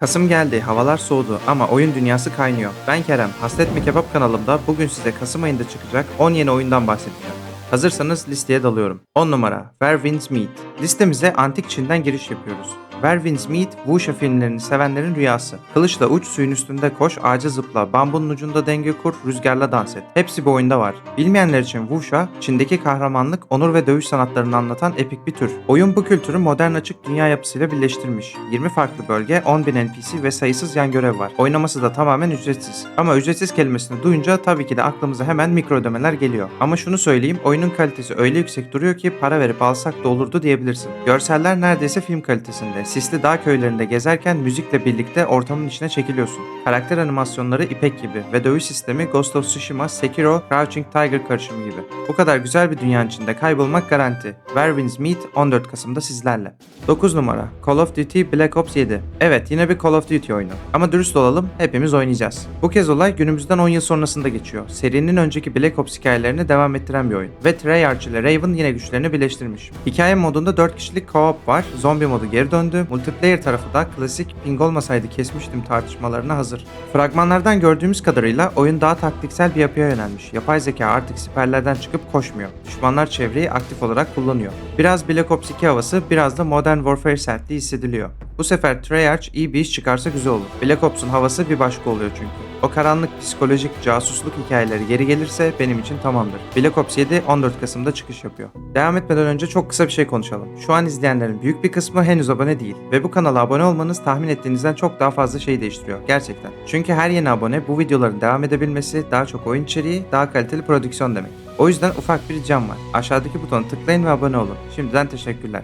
Kasım geldi, havalar soğudu ama oyun dünyası kaynıyor. Ben Kerem, Hasret mi Kebap kanalımda bugün size Kasım ayında çıkacak 10 yeni oyundan bahsedeceğim. Hazırsanız listeye dalıyorum. 10 numara Where Winds Meet. Listemize antik Çin'den giriş yapıyoruz. Where Winds Meet, Wuxia filmlerini sevenlerin rüyası. Kılıçla uç, suyun üstünde koş, ağaca zıpla, bambunun ucunda denge kur, rüzgarla dans et. Hepsi bu oyunda var. Bilmeyenler için Wuxia, Çin'deki kahramanlık, onur ve dövüş sanatlarını anlatan epik bir tür. Oyun bu kültürü modern açık dünya yapısıyla birleştirmiş. 20 farklı bölge, 10.000 NPC ve sayısız yan görev var. Oynaması da tamamen ücretsiz. Ama ücretsiz kelimesini duyunca tabii ki de aklımıza hemen mikro ödemeler geliyor. Ama şunu söyleyeyim, oyunun kalitesi öyle yüksek duruyor ki para verip alsak da olurdu diyebilirsin. Görseller neredeyse film kalitesinde. Sisli dağ köylerinde gezerken müzikle birlikte ortamın içine çekiliyorsun. Karakter animasyonları ipek gibi ve dövüş sistemi Ghost of Tsushima, Sekiro, Crouching Tiger karışımı gibi. Bu kadar güzel bir dünyanın içinde kaybolmak garanti. Where Winds Meet 14 Kasım'da sizlerle. 9 numara Call of Duty Black Ops 7. Evet yine bir Call of Duty oyunu. Ama dürüst olalım hepimiz oynayacağız. Bu kez olay günümüzden 10 yıl sonrasında geçiyor. Serinin önceki Black Ops hikayelerini devam ettiren bir oyun. Ve Treyarch ile Raven yine güçlerini birleştirmiş. Hikaye modunda 4 kişilik co-op var. Zombi modu geri döndü. Multiplayer tarafı da klasik ping olmasaydı kesmiştim tartışmalarına hazır. Fragmanlardan gördüğümüz kadarıyla oyun daha taktiksel bir yapıya yönelmiş. Yapay zeka artık siperlerden çıkıp koşmuyor. Düşmanlar çevreyi aktif olarak kullanıyor. Biraz Black Ops 2 havası, biraz da Modern Warfare sertliği hissediliyor. Bu sefer Treyarch iyi bir iş çıkarsa güzel olur. Black Ops'un havası bir başka oluyor çünkü. O karanlık psikolojik casusluk hikayeleri geri gelirse benim için tamamdır. Black Ops 7 14 Kasım'da çıkış yapıyor. Devam etmeden önce çok kısa bir şey konuşalım. Şu an izleyenlerin büyük bir kısmı henüz abone değil ve bu kanala abone olmanız tahmin ettiğinizden çok daha fazla şey değiştiriyor gerçekten. Çünkü her yeni abone bu videoların devam edebilmesi, daha çok oyun içeriği, daha kaliteli prodüksiyon demek. O yüzden ufak bir ricam var. Aşağıdaki butona tıklayın ve abone olun. Şimdiden teşekkürler.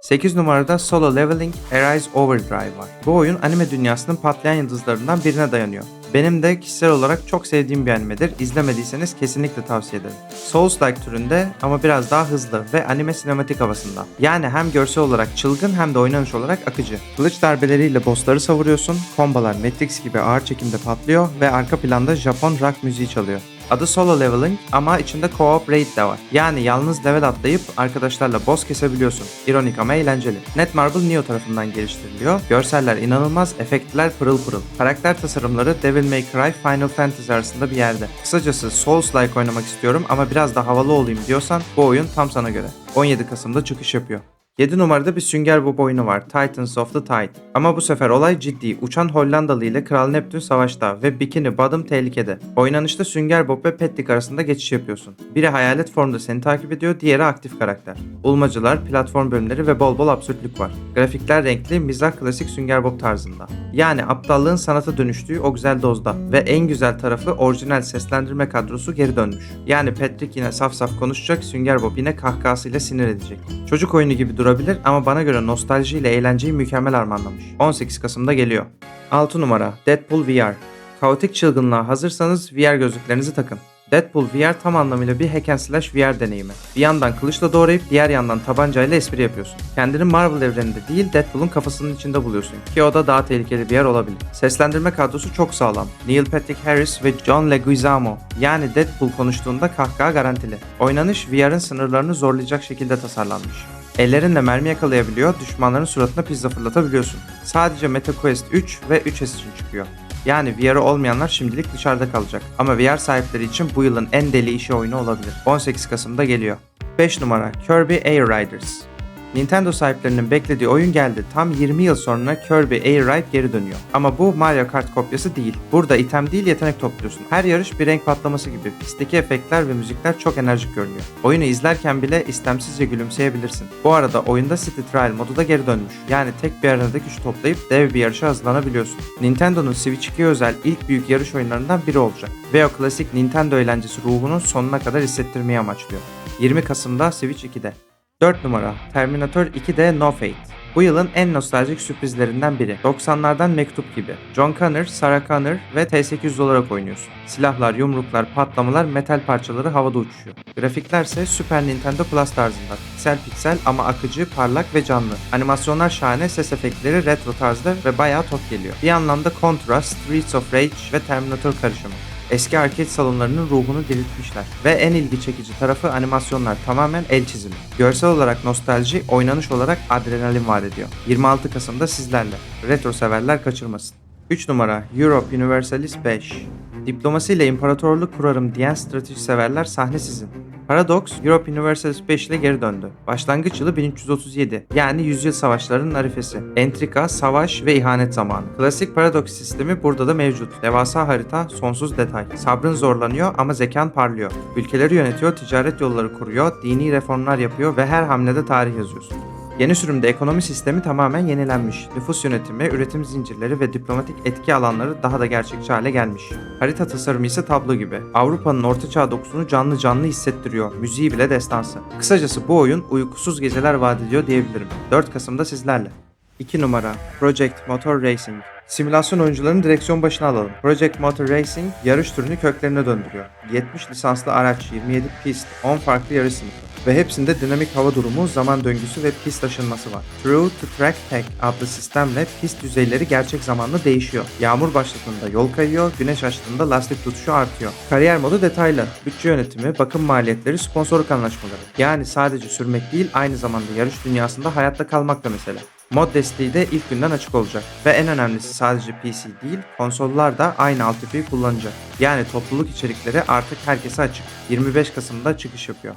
8 numarada Solo Leveling Arise Overdrive var. Bu oyun anime dünyasının patlayan yıldızlarından birine dayanıyor. Benim de kişisel olarak çok sevdiğim bir animedir. İzlemediyseniz kesinlikle tavsiye ederim. Souls-like türünde ama biraz daha hızlı ve anime sinematik havasında. Yani hem görsel olarak çılgın hem de oynanış olarak akıcı. Kılıç darbeleriyle bossları savuruyorsun, kombalar Matrix gibi ağır çekimde patlıyor ve arka planda Japon rock müziği çalıyor. Adı solo leveling ama içinde co-op raid de var. Yani yalnız level atlayıp arkadaşlarla boss kesebiliyorsun. İronik ama eğlenceli. Netmarble Neo tarafından geliştiriliyor. Görseller inanılmaz, efektler pırıl pırıl. Karakter tasarımları Devil May Cry, Final Fantasy arasında bir yerde. Kısacası Souls-like oynamak istiyorum ama biraz da havalı olayım diyorsan bu oyun tam sana göre. 17 Kasım'da çıkış yapıyor. 7 numarada bir sünger bob oyunu var. Titans of the Tide. Ama bu sefer olay ciddi. Uçan Hollandalı ile Kral Neptün savaşta ve Bikini Bottom tehlikede. Oynanışta sünger bob ve petlik arasında geçiş yapıyorsun. Biri hayalet formda seni takip ediyor, diğeri aktif karakter. Bulmacalar, platform bölümleri ve bol bol absürtlük var. Grafikler renkli, mizah klasik sünger bob tarzında. Yani aptallığın sanata dönüştüğü o güzel dozda. Ve en güzel tarafı orijinal seslendirme kadrosu geri dönmüş. Yani Patrick yine saf saf konuşacak, sünger bob yine kahkahasıyla sinir edecek. Çocuk oyunu gibi durabilir ama bana göre nostalji ile eğlenceyi mükemmel harmanlamış. 18 Kasım'da geliyor. 6 numara Deadpool VR. Kaotik çılgınlığa hazırsanız VR gözlüklerinizi takın. Deadpool VR tam anlamıyla bir hack and slash VR deneyimi. Bir yandan kılıçla doğrayıp diğer yandan tabancayla espri yapıyorsun. Kendini Marvel evreninde değil Deadpool'un kafasının içinde buluyorsun ki o da daha tehlikeli bir yer olabilir. Seslendirme kadrosu çok sağlam. Neil Patrick Harris ve John Leguizamo yani Deadpool konuştuğunda kahkaha garantili. Oynanış VR'ın sınırlarını zorlayacak şekilde tasarlanmış. Ellerinle mermi yakalayabiliyor, düşmanların suratına pizza fırlatabiliyorsun. Sadece MetaQuest 3 ve 3S için çıkıyor. Yani VR'ı olmayanlar şimdilik dışarıda kalacak. Ama VR sahipleri için bu yılın en deli işi oyunu olabilir. 18 Kasım'da geliyor. 5 numara Kirby Air Riders. Nintendo sahiplerinin beklediği oyun geldi. Tam 20 yıl sonra Kirby Air Ride geri dönüyor. Ama bu Mario Kart kopyası değil. Burada item değil yetenek topluyorsun. Her yarış bir renk patlaması gibi. Pistteki efektler ve müzikler çok enerjik görünüyor. Oyunu izlerken bile istemsizce gülümseyebilirsin. Bu arada oyunda City Trial modu da geri dönmüş. Yani tek bir arenada güç toplayıp dev bir yarışa hazırlanabiliyorsun. Nintendo'nun Switch 2'ye özel ilk büyük yarış oyunlarından biri olacak. Ve o klasik Nintendo eğlencesi ruhunu sonuna kadar hissettirmeyi amaçlıyor. 20 Kasım'da Switch 2'de. 4 numara Terminator 2'de No Fate. Bu yılın en nostaljik sürprizlerinden biri. 90'lardan mektup gibi. John Connor, Sarah Connor ve T-800 olarak oynuyorsun. Silahlar, yumruklar, patlamalar, metal parçaları havada uçuşuyor. Grafiklerse Super Nintendo Plus tarzında. Piksel piksel ama akıcı, parlak ve canlı. Animasyonlar şahane, ses efektleri retro tarzda ve bayağı tok geliyor. Bir anlamda Contra, Streets of Rage ve Terminator karışımı. Eski arcade salonlarının ruhunu diriltmişler. Ve en ilgi çekici tarafı animasyonlar tamamen el çizimi. Görsel olarak nostalji, oynanış olarak adrenalin vaat ediyor. 26 Kasım'da sizlerle. Retro severler kaçırmasın. 3 numara Europe Universalis 5 Diplomasiyle imparatorluk kurarım diyen strateji severler sahne sizin. Paradox, Europe Universalis 5 ile geri döndü. Başlangıç yılı 1337, yani yüzyıl savaşlarının arifesi. Entrika, savaş ve ihanet zamanı. Klasik Paradox sistemi burada da mevcut. Devasa harita, sonsuz detay. Sabrın zorlanıyor ama zekan parlıyor. Ülkeleri yönetiyor, ticaret yolları kuruyor, dini reformlar yapıyor ve her hamlede tarih yazıyorsun. Yeni sürümde ekonomi sistemi tamamen yenilenmiş. Nüfus yönetimi, üretim zincirleri ve diplomatik etki alanları daha da gerçekçi hale gelmiş. Harita tasarımı ise tablo gibi. Avrupa'nın ortaçağ dokusunu canlı canlı hissettiriyor. Müziği bile destansı. Kısacası bu oyun uykusuz geceler vaat ediyor diyebilirim. 4 Kasım'da sizlerle. 2 numara Project Motor Racing Simülasyon oyuncularını direksiyon başına alalım. Project Motor Racing yarış türünü köklerine döndürüyor. 70 lisanslı araç, 27 pist, 10 farklı yarış sınıfı ve hepsinde dinamik hava durumu, zaman döngüsü ve pist aşınması var. True to Track Tech adlı sistemle pist yüzeyleri gerçek zamanlı değişiyor. Yağmur başladığında yol kayıyor, güneş açtığında lastik tutuşu artıyor. Kariyer modu detaylı. Bütçe yönetimi, bakım maliyetleri, sponsorluk anlaşmaları. Yani sadece sürmek değil, aynı zamanda yarış dünyasında hayatta kalmak da mesele. Mod desteği de ilk günden açık olacak. Ve en önemlisi sadece PC değil, konsollar da aynı altyapıyı kullanacak. Yani topluluk içerikleri artık herkese açık. 25 Kasım'da çıkış yapıyor.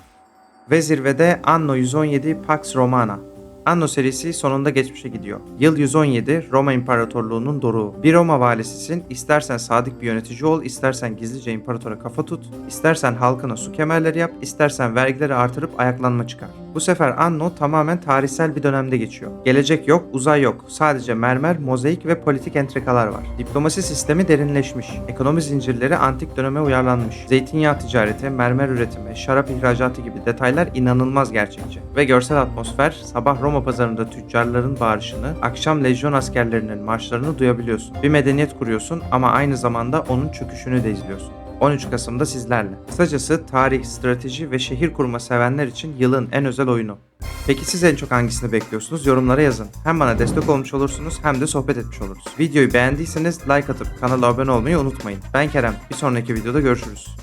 Ve zirvede Anno 117 Pax Romana. Anno serisi sonunda geçmişe gidiyor. Yıl 117 Roma İmparatorluğu'nun doruğu. Bir Roma valisisin, istersen sadık bir yönetici ol, istersen gizlice imparatora kafa tut, istersen halkına su kemerleri yap, istersen vergileri artırıp ayaklanma çıkar. Bu sefer Anno tamamen tarihsel bir dönemde geçiyor. Gelecek yok, uzay yok. Sadece mermer, mozaik ve politik entrikalar var. Diplomasi sistemi derinleşmiş. Ekonomi zincirleri antik döneme uyarlanmış. Zeytinyağı ticareti, mermer üretimi, şarap ihracatı gibi detaylar inanılmaz gerçekçi. Ve görsel atmosfer sabah Roma pazarında tüccarların bağırışını, akşam lejyon askerlerinin marşlarını duyabiliyorsun. Bir medeniyet kuruyorsun ama aynı zamanda onun çöküşünü de izliyorsun. 13 Kasım'da sizlerle. Kısacası tarih, strateji ve şehir kurma sevenler için yılın en özel oyunu. Peki siz en çok hangisini bekliyorsunuz? Yorumlara yazın. Hem bana destek olmuş olursunuz hem de sohbet etmiş oluruz. Videoyu beğendiyseniz like atıp kanala abone olmayı unutmayın. Ben Kerem. Bir sonraki videoda görüşürüz.